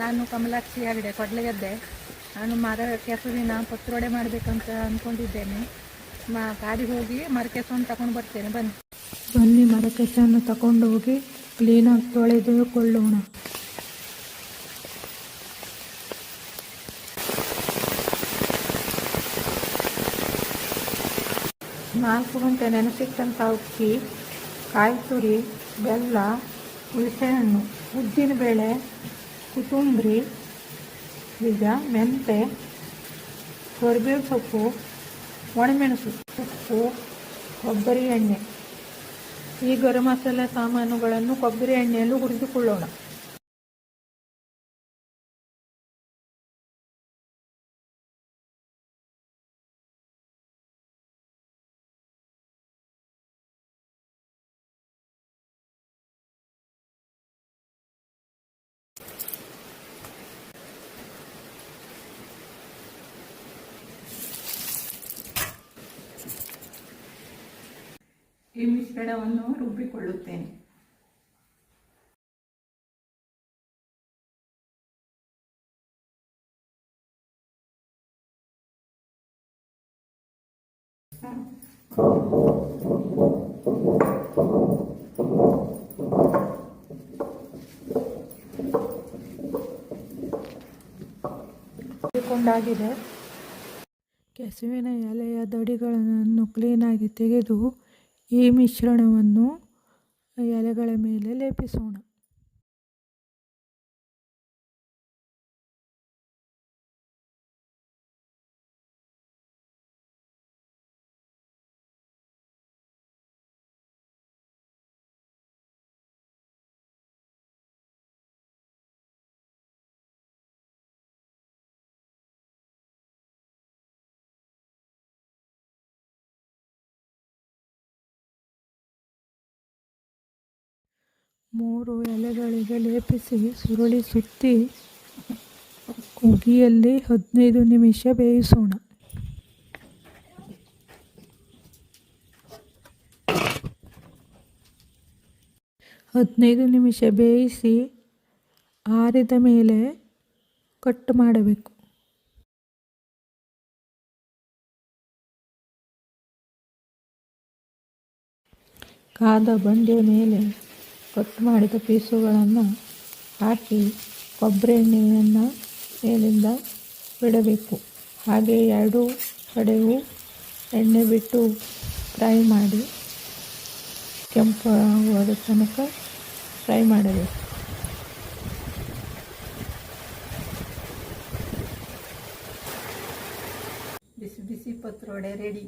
ನಾನು ಕಮಲಾಕ್ಷಿ ಹೆಗಡೆ ಕೊಡ್ಲಗದ್ದೆ ನಾನು ಮರ ಕೆಸುವಿನ ಪತ್ರೊಡೆ ಮಾಡಬೇಕಂತ ಅಂದ್ಕೊಂಡಿದ್ದೇನೆ ಮಾ, ಗಾಡಿ ಹೋಗಿ ಮರ ಕೆಸವನ್ನು ತಗೊಂಡು ಬರ್ತೇನೆ, ಬನ್ನಿ. ಬನ್ನಿ ಮರಕೆಸನ್ನು ತಗೊಂಡು ಹೋಗಿ ಕ್ಲೀನಾಗಿ ತೊಳೆದುಕೊಳ್ಳೋಣ. ನಾಲ್ಕು ಗಂಟೆ ನೆನೆಸಿಟ್ಟಂಥ ಅಕ್ಕಿ ಕಾಯಿ ತುರಿ, ಬೆಲ್ಲ ಉದ್ದಿನ ಉದ್ದಿನಬೇಳೆ ಕೊತ್ತಂಬರಿ ಬೀಜ ಮೆಂತೆ ಕರಿಬೇವು ಸೊಪ್ಪು ಒಣಮೆಣಸು ಸೊಪ್ಪು ಕೊಬ್ಬರಿ ಎಣ್ಣೆ. ಈ ಗರಂ ಮಸಾಲೆ ಸಾಮಾನುಗಳನ್ನು ಕೊಬ್ಬರಿ ಎಣ್ಣೆಯಲ್ಲೂ ಹುರಿದುಕೊಳ್ಳೋಣ. ಈ ಮಿಶ್ರಣವನ್ನು ರುಬ್ಬಿಕೊಳ್ಳುತ್ತೇನೆ. ಕೊಂಡಾಗಿದೆ ಕೆಸುವಿನ ಎಲೆಯ ದಡಿಗಳನ್ನು ಕ್ಲೀನಾಗಿ ತೆಗೆದು ಈ ಮಿಶ್ರಣವನ್ನು ಎಲೆಗಳ ಮೇಲೆ ಲೇಪಿಸೋಣ. ಮೂರು ಎಲೆಗಳಿಗೆ ಲೇಪಿಸಿ ಸುರುಳಿ ಸುತ್ತಿ ಕುಗಿಯಲ್ಲಿ ಹದಿನೈದು ನಿಮಿಷ ಬೇಯಿಸೋಣ. ಹದಿನೈದು ನಿಮಿಷ ಬೇಯಿಸಿ ಆರಿದ ಮೇಲೆ ಕಟ್ ಮಾಡಬೇಕು. ಕಾದ ಬಂಡೆ ಮೇಲೆ ಕಟ್ ಮಾಡಿದ ಪೀಸುಗಳನ್ನು ಹಾಕಿ ಕೊಬ್ಬರಿ ಎಣ್ಣೆಯನ್ನು ಮೇಲಿಂದ ಬಿಡಬೇಕು. ಹಾಗೆ ಎರಡೂ ಕಡೆಯೂ ಎಣ್ಣೆ ಬಿಟ್ಟು ಫ್ರೈ ಮಾಡಿ ಕೆಂಪು ಆಗುವ ತನಕ ಫ್ರೈ ಮಾಡಬೇಕು. ಬಿಸಿ ಬಿಸಿ ಪತ್ರೊಡೆ ರೆಡಿ